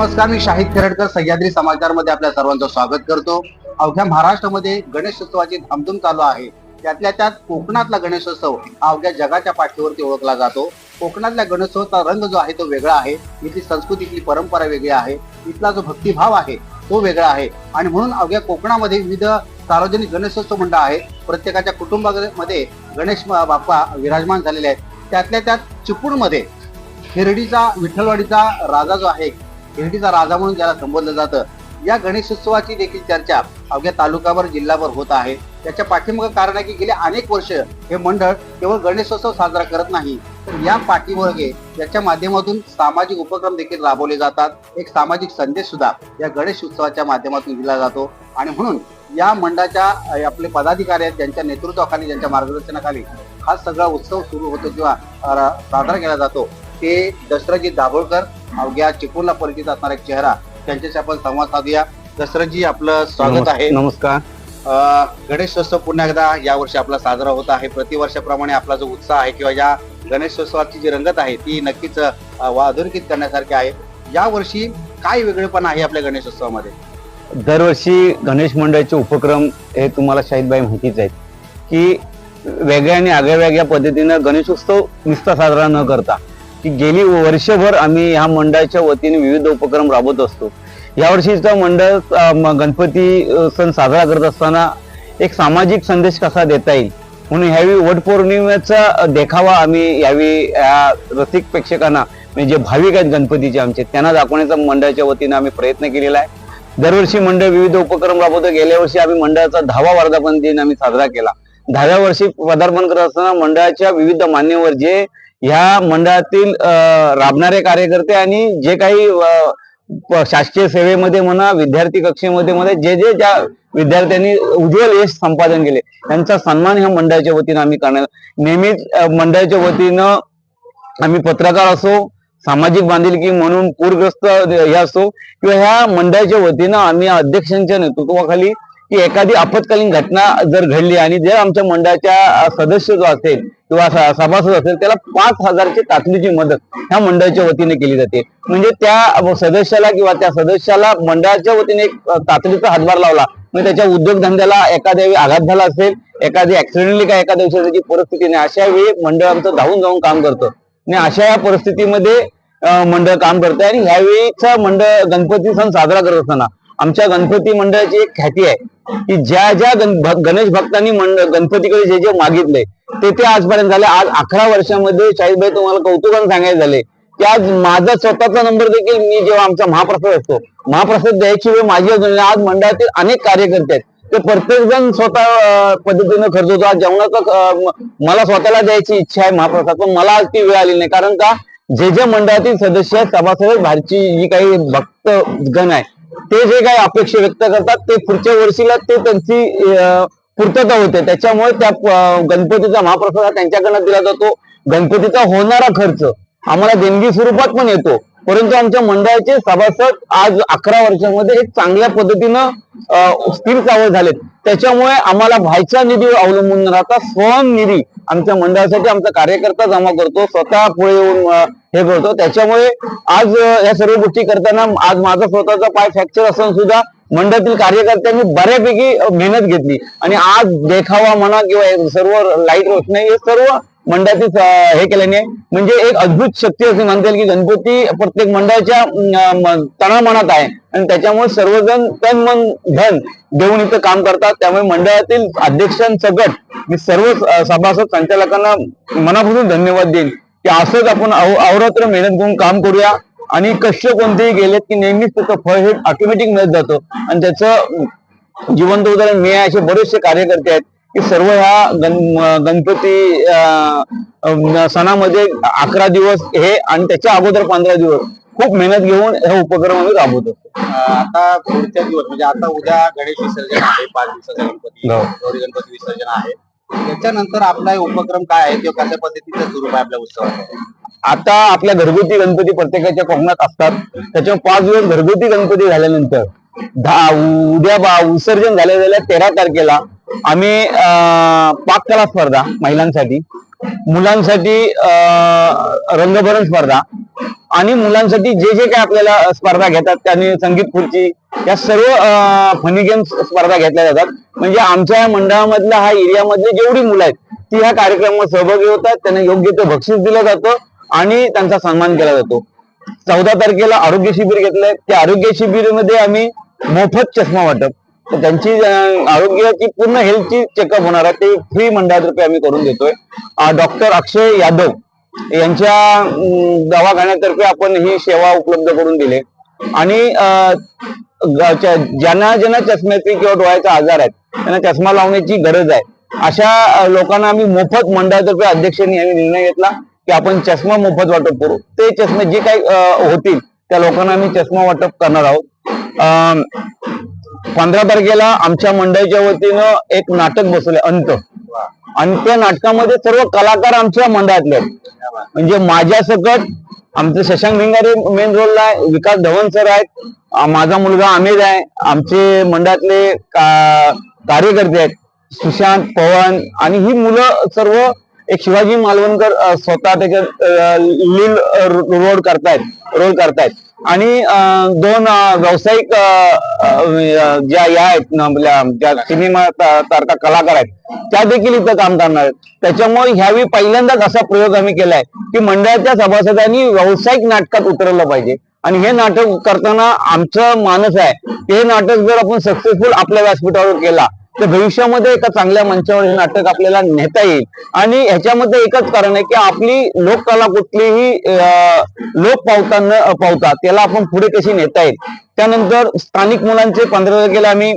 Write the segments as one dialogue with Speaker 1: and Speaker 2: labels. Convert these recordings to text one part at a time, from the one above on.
Speaker 1: नमस्कार मी शाहिद खेरडकर सह्याद्री समाचारमध्ये आपल्या सर्वांचं स्वागत करतो. अवघ्या महाराष्ट्रामध्ये गणेशोत्सवाची धामधूम चालू आहे. त्यातल्या त्यात कोकणातला गणेशोत्सव हा अवघ्या जगाच्या पाठीवरती ओळखला जातो. कोकणातल्या गणेशोत्सवाचा रंग जो आहे तो वेगळा आहे. इथली संस्कृती इथली परंपरा वेगळी आहे. इथला जो भक्तिभाव आहे तो वेगळा आहे. आणि म्हणून अवघ्या कोकणामध्ये विविध सार्वजनिक गणेशोत्सव मंडळ आहे प्रत्येकाच्या कुटुंबामध्ये गणेश बाप्पा विराजमान झालेले आहेत. त्यातल्या त्यात चिपळूणमध्ये हिरडीचा विठ्ठलवाडीचा राजा जो आहे हिरडीचा राजा म्हणून ज्याला संबोधलं जातं. या गणेशोत्सवाची देखील चर्चा अवघ्या तालुकाभर जिल्ह्यावर होत आहे. त्याच्या पाठीमागं कारण आहे की गेले अनेक वर्ष हे मंडळ केवळ गणेशोत्सव साजरा करत नाही. तर या पाठीमागे याच्या माध्यमातून सामाजिक उपक्रम देखील राबवले जातात. एक सामाजिक संदेश सुद्धा या गणेश उत्सवाच्या माध्यमातून दिला जातो. आणि म्हणून या मंडळाच्या आपले पदाधिकारी आहेत ज्यांच्या नेतृत्वाखाली ज्यांच्या मार्गदर्शनाखाली हा सगळा उत्सव सुरू होतो किंवा साजरा केला जातो. ते दशरथजी दाभोळकर अवघ्या चिपळूणला परिचित असणारा एक चेहरा. त्यांच्याशी आपण संवाद साधूया. दशरथजी आपलं स्वागत आहे.
Speaker 2: नमस्कार.
Speaker 1: गणेशोत्सव पुन्हा एकदा यावर्षी आपला साजरा होत आहे. प्रतिवर्षाप्रमाणे आपला जो उत्साह आहे किंवा या गणेशोत्सवाची जी रंगत आहे ती नक्कीच अधोरेखित करण्यासारखी आहे. यावर्षी काय वेगळेपण आहे आपल्या गणेशोत्सवामध्ये
Speaker 2: दरवर्षी गणेश मंडळाचे उपक्रम हे तुम्हाला शाहिदबाई माहितीच आहेत. की वेगळ्या आणि आगळ्या वेगळ्या पद्धतीनं गणेशोत्सव नुसता साजरा न करता. की गेली वर्षभर आम्ही ह्या मंडळाच्या वतीने विविध उपक्रम राबवत असतो. यावर्षीचा मंडळ गणपती सण साजरा करत असताना एक सामाजिक संदेश कसा देता येईल? म्हणून ह्यावेळी वटपौर्णिमेचा देखावा आम्ही यावेळी या रसिक प्रेक्षकांना म्हणजे जे भाविक आहेत गणपतीचे आमचे त्यांना दाखवण्याचा मंडळाच्या वतीनं आम्ही प्रयत्न केलेला आहे. दरवर्षी मंडळ विविध उपक्रम राबवतो. गेल्या वर्षी आम्ही मंडळाचा दहावा वर्धापन दिन आम्ही साजरा केला. दहाव्या वर्षी पदार्पण करत असताना मंडळाच्या विविध मान्यवर जे ह्या मंडळातील राबणारे कार्यकर्ते आणि जे काही शासकीय सेवेमध्ये म्हणा विद्यार्थी कक्षेमध्ये म्हणा जे जे ज्या विद्यार्थ्यांनी उज्ज्वल यश संपादन केले त्यांचा सन्मान ह्या मंडळाच्या वतीनं आम्ही करणार. नेहमीच मंडळाच्या वतीनं आम्ही पत्रकार असो सामाजिक बांधिलकी म्हणून पूरग्रस्त हे असो किंवा ह्या मंडळाच्या वतीनं आम्ही अध्यक्षांच्या नेतृत्वाखाली की एखादी आपत्कालीन घटना जर घडली आणि जर आमच्या मंडळाच्या सदस्य जो असेल किंवा सभासद असेल त्याला पाच हजारची तातडीची मदत ह्या मंडळाच्या वतीने केली जाते. म्हणजे त्या सदस्याला किंवा त्या सदस्याला मंडळाच्या वतीने एक तातडीचा हातभार लावला. म्हणजे त्याच्या उद्योगधंद्याला एखाद्या वेळी आघात झाला असेल एखादी ऍक्सिडेंटली काय एखाद्या दिवशी त्याची परिस्थिती नाही अशा वेळी मंडळ आमचं धावून जाऊन काम करतं. आणि अशा या परिस्थितीमध्ये मंडळ काम करते आणि ह्यावेळीचा मंडळ गणपती सण साजरा करत असताना आमच्या गणपती मंडळाची एक ख्याती आहे की ज्या ज्या गणेश भक्तांनी मंडळ गणपतीकडे जे जे मागितले ते ते आजपर्यंत झाले. आज अकरा वर्षामध्ये शाहीदभाई तुम्हाला कौतुकानं सांगायचं झाले. की आज माझा स्वतःचा नंबर देखील मी जेव्हा आमचा महाप्रसाद असतो महाप्रसाद द्यायची वेळ माझी अजून आज मंडळातील अनेक कार्यकर्ते आहेत. ते प्रत्येक जण स्वतः पद्धतीनं खर्च होतो. आज जेवणाचा मला स्वतःला द्यायची इच्छा आहे महाप्रसाद पण मला आज ती वेळ आली नाही. कारण का जे जे मंडळातील सदस्य आहेत, सभासद आहेत, बाहेरची जी काही भक्त गण आहे ते जे काही अपेक्षा व्यक्त करतात ते पुढच्या वर्षीला ते त्यांची पूर्तता होते. त्याच्यामुळे त्या गणपतीचा महाप्रसाद हा त्यांच्याकडनं दिला जातो. गणपतीचा होणारा खर्च आम्हाला देणगी स्वरूपात पण येतो. परंतु आमच्या मंडळाचे सभासद आज अकरा वर्षामध्ये एक चांगल्या पद्धतीनं स्थिर चावळ झालेत. त्याच्यामुळे आम्हाला व्हायचा निधी अवलंबून न राहता स्वयं निधी आमच्या मंडळासाठी आमचा कार्यकर्ता जमा करतो स्वतः पुढे येऊन हे करतो त्याच्यामुळे आज या सर्व गोष्टी करताना आज माझा स्वतःचा पाय फ्रॅक्चर असून सुद्धा मंडळातील कार्यकर्त्यांनी बऱ्यापैकी मेहनत घेतली. आणि आज देखावा म्हणा किंवा सर्व लाइट रोषणाई हे सर्व मंडळातील हे केल्याने म्हणजे एक अद्भुत शक्ती असे म्हणता येईल की गणपती प्रत्येक मंडळाच्या तणामनात आहे. आणि त्याच्यामुळे सर्वजण तन मन धन देऊन इथं काम करतात. त्यामुळे मंडळातील अध्यक्षांसकट मी सर्व सभासद संचालकांना मनापासून धन्यवाद देईन. की असंच आपण अहो- अहोरात्र मेहनत घेऊन काम करूया. आणि कष्ट कोणतेही गेलेत की नेहमीच त्याचं फळ हे ऑटोमॅटिक मिळत जातं. आणि त्याचं जिवंत उदाहरण मी असे बरेचसे कार्यकर्ते आहेत. की सर्व ह्या गण गणपती सणामध्ये अकरा दिवस हे आणि त्याच्या अगोदर पंधरा दिवस खूप मेहनत घेऊन हे उपक्रम आम्ही राबवतो
Speaker 1: अं, आता पुढच्या दिवस म्हणजे आता उद्या गणेश विसर्जन आहे पाच दिवसाचा गणपती
Speaker 2: हो.
Speaker 1: गौरी गणपती विसर्जन आहे. त्याच्यानंतर आपला हे उपक्रम काय आहे किंवा कशा पद्धतीचं स्वरूप आहे आपल्या उत्सवाचं?
Speaker 2: आता आपल्या घरगुती गणपती प्रत्येकाच्या कोकणात असतात. त्याच्यामुळे पाच दिवस घरगुती गणपती झाल्यानंतर दहा उद्या बा विसर्जन झाल्या झाल्या तेरा तारखेला आम्ही अं, पाककला स्पर्धा महिलांसाठी. मुलांसाठी रंगभरण स्पर्धा. आणि मुलांसाठी जे जे काय आपल्याला स्पर्धा घेतात त्यांनी संगीत खुर्ची या सर्व फनी गेम्स स्पर्धा घेतल्या जातात. म्हणजे आमच्या या मंडळामधल्या हा एरियामधले जेवढी मुलं आहेत ती ह्या कार्यक्रमात सहभागी होतात त्यांना योग्य ते बक्षीस दिलं जातं आणि त्यांचा सन्मान केला जातो. चौदा तारखेला आरोग्य शिबिर घेतलंय. त्या आरोग्य शिबिरमध्ये आम्ही मोफत चष्मा वाटप त्यांची आरोग्याची पूर्ण हेल्थची चेकअप होणार आहे. ते फ्री मंडळातर्फे आम्ही करून देतोय. डॉक्टर अक्षय यादव यांच्या दवाखान्यातर्फे आपण ही सेवा उपलब्ध करून दिली. आणि अं, ज्यांना ज्यांना चष्म्याचे किंवा डोळ्याचा आजार आहेत त्यांना चष्मा लावण्याची गरज आहे. अशा लोकांना आम्ही मोफत मंडळातर्फे अध्यक्षांनी आम्ही निर्णय घेतला की आपण चष्मा मोफत वाटप करू. ते चष्मे जे काही होतील त्या लोकांना आम्ही चष्मा वाटप करणार आहोत. अं, पंधरा तारखेला आमच्या मंडळाच्या वतीनं एक नाटक बसवले अंत. आणि त्या नाटकामध्ये सर्व कलाकार आमच्या मंडळातले म्हणजे माझ्या सकट आमचे शशांक भिंगारे मेन रोलला आहे विकास धवन सर आहेत माझा मुलगा आमिर आहे आमचे मंडळातले कार्यकर्ते आहेत सुशांत पवन आणि ही मुलं सर्व एक शिवाजी मालवणकर स्वतः त्याच्यात लील रोड करतायत रोल करतायत. आणि दोन व्यावसायिक ज्या या आहेत ज्या सिनेमा तारखा कलाकार आहेत त्या देखील इथं काम करणार आहेत. त्याच्यामुळे ह्यावेळी पहिल्यांदाच असा प्रयोग आम्ही केलाय की मंडळाच्या सभासदांनी व्यावसायिक नाटकात उतरलं पाहिजे. आणि हे नाटक करताना आमचं मानस आहे हे नाटक जर आपण सक्सेसफुल आपल्या व्यासपीठावर केला तर भविष्यामध्ये एका चांगल्या मंचावर हे नाटक आपल्याला नेता येईल. आणि ह्याच्यामध्ये एकच कारण आहे की आपली लोककला कुठलीही लोक पावताना पावतात त्याला आपण पुढे कशी नेता येईल. त्यानंतर स्थानिक मुलांचे पंधरा तारखेला आम्ही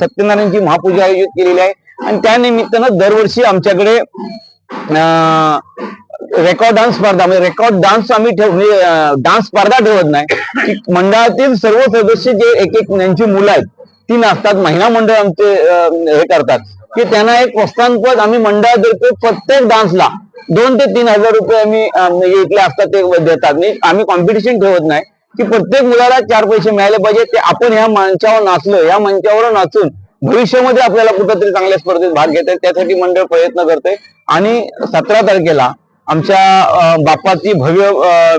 Speaker 2: सत्यनारायणची महापूजा आयोजित केलेली आहे. आणि त्यानिमित्तानं दरवर्षी आमच्याकडे रेकॉर्ड डान्स स्पर्धा म्हणजे रेकॉर्ड डान्स आम्ही ठेव डान्स स्पर्धा ठेवत नाही. मंडळातील सर्व सदस्य जे एक एक यांची मुलं आहेत ती नाचतात महिला मंडळ आमचे हे करतात. की त्यांना एक प्रोत्साहनपद आम्ही मंडळातर्फे प्रत्येक डान्सला दोन ते तीन हजार रुपये आम्ही म्हणजे इथले असतात ते देतात. आम्ही कॉम्पिटिशन ठेवत नाही. की प्रत्येक मुलाला चार पैसे मिळाले पाहिजे. ते आपण ह्या मंचावर नाचलो या मंचावर नाचून भविष्यामध्ये आपल्याला कुठेतरी चांगल्या स्पर्धेत भाग घेता त्यासाठी मंडळ प्रयत्न करते. आणि सतरा तारखेला आमच्या बापाची भव्य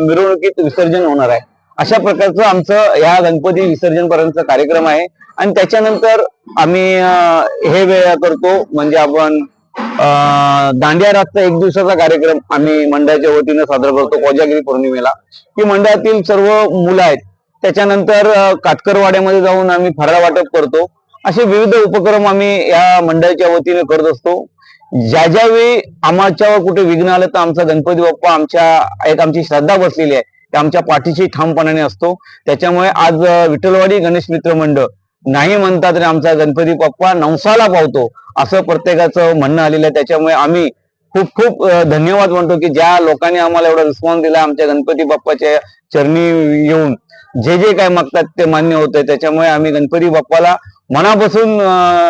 Speaker 2: मिरवणुकीत विसर्जन होणार आहे. अशा प्रकारचं आमचं या गणपती विसर्जन पर्यंतचा कार्यक्रम आहे. आणि त्याच्यानंतर आम्ही हे वेळा करतो म्हणजे आपण दांडिया रातचा एक दिवसाचा कार्यक्रम आम्ही मंडळाच्या वतीनं साजरा करतो कोजागिरी पौर्णिमेला. की मंडळातील सर्व मुलं आहेत त्याच्यानंतर काटकरवाड्यामध्ये जाऊन आम्ही फराळ वाटप करतो. असे विविध उपक्रम आम्ही या मंडळाच्या वतीने करत असतो. ज्या ज्या वेळी आमच्यावर कुठे विघ्न आलं तर आमचा गणपती बाप्पा आमच्या एक आमची श्रद्धा बसलेली आहे. आमच्या पाठीशी ठामपणाने असतो. त्याच्यामुळे आज विठ्ठलवाडी गणेश मित्र मंडळ नाही म्हणतात तरी आमचा गणपती बाप्पा नवसाला पावतो. असं प्रत्येकाचं म्हणणं आलेलं आहे. त्याच्यामुळे आम्ही खूप खूप धन्यवाद म्हणतो की ज्या लोकांनी आम्हाला एवढा रिस्पॉन्स दिला आमच्या गणपती बाप्पाच्या चरणी येऊन. जे जे काय मागतात ते मान्य होतंय. त्याच्यामुळे आम्ही गणपती बाप्पाला मनापासून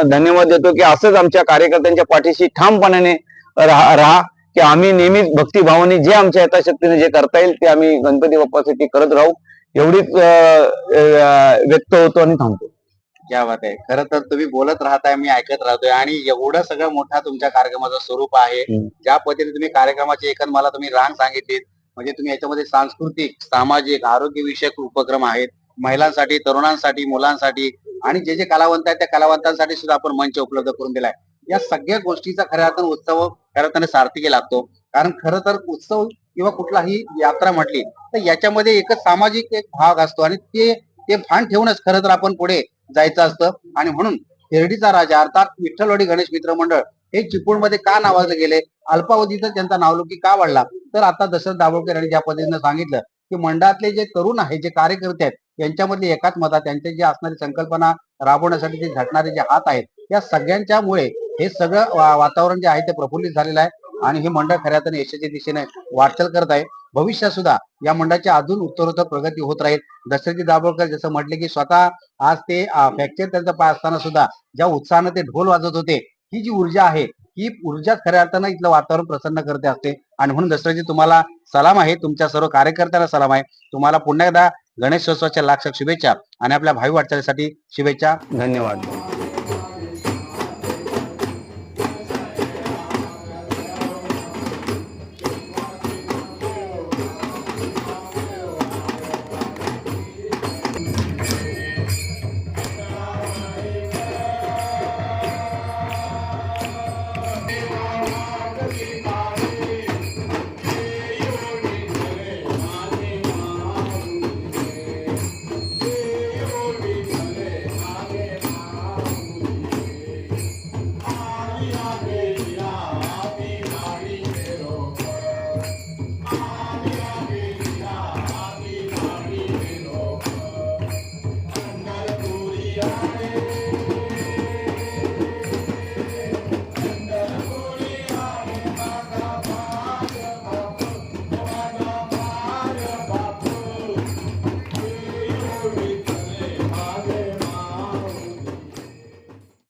Speaker 2: धन्यवाद देतो की असंच आमच्या कार्यकर्त्यांच्या पाठीशी ठामपणाने राहा राहा की आम्ही नेहमीच भक्तिभावाने जे आमच्या यथाशक्तीने जे करता येईल ते आम्ही गणपती बाप्पासाठी करत राहू. एवढीच व्यक्त होतो आणि थांबतो.
Speaker 1: क्या बात आहे. खरं तर तुम्ही बोलत राहताय मी ऐकत राहतोय आणि एवढं सगळं मोठा तुमच्या कार्यक्रमाचं स्वरूप आहे. ज्या पद्धतीने तुम्ही कार्यक्रमाची एकंद मला तुम्ही रांग सांगितलीत म्हणजे तुम्ही याच्यामध्ये सांस्कृतिक सामाजिक आरोग्य विषयक उपक्रम आहेत. महिलांसाठी तरुणांसाठी मुलांसाठी आणि जे जे कलावंत आहेत त्या कलावंतांसाठी सुद्धा आपण मंच उपलब्ध करून दिलाय. या सगळ्या गोष्टीचा खऱ्या अर्थानं उत्सव खऱ्या अर्थाने सार्थकी लागतो. कारण खरं तर उत्सव किंवा कुठलाही यात्रा म्हटली तर याच्यामध्ये एकच सामाजिक एक भाग असतो आणि ते ते भान ठेवूनच खरं तर आपण पुढे जायचं असतं. आणि म्हणून शिर्डीचा राजा अर्थात विठ्ठलवाडी गणेश मित्र मंडळ हे चिपळूणमध्ये का नावाजले गेले? अल्पावधीतच त्यांचा नावलौकी का वाढला? तर आता दशरथ दाभोळकर यांनी ज्या पद्धतीनं सांगितलं की मंडळातले जे तरुण आहेत जे कार्यकर्ते आहेत यांच्यामधले एकाच मतात त्यांचे जे असणारी संकल्पना राबवण्यासाठी जे झटणारे जे हात आहेत या सगळ्यांच्यामुळे हे सगळं वातावरण जे आहे ते प्रफुल्लित झालेलं आहे. आणि हे मंडळ खऱ्या तर यशाच्या दिशेने वाटचाल करत आहे. भविष्यात सुद्धा या मंडळाची अजून उत्तरोत्तर प्रगती होत राहील. दशरथी दाभोळकर जसं म्हटले की स्वतः आज ते फ्रॅक्चर त्यांचा पाय असताना सुद्धा ज्या उत्साहानं ते ढोल वाजवत होते ही जी ऊर्जा आहे ही ऊर्जा खऱ्या अर्थानं इथलं वातावरण प्रसन्न करते असते. आणि म्हणून दशरथजी तुम्हाला सलाम आहे. तुमच्या सर्व कार्यकर्त्यांना सलाम आहे. तुम्हाला पुन्हा एकदा गणेशोत्सवाच्या लाख शुभेच्छा आणि आपल्या भावी वाटचालीसाठी शुभेच्छा.
Speaker 2: धन्यवाद.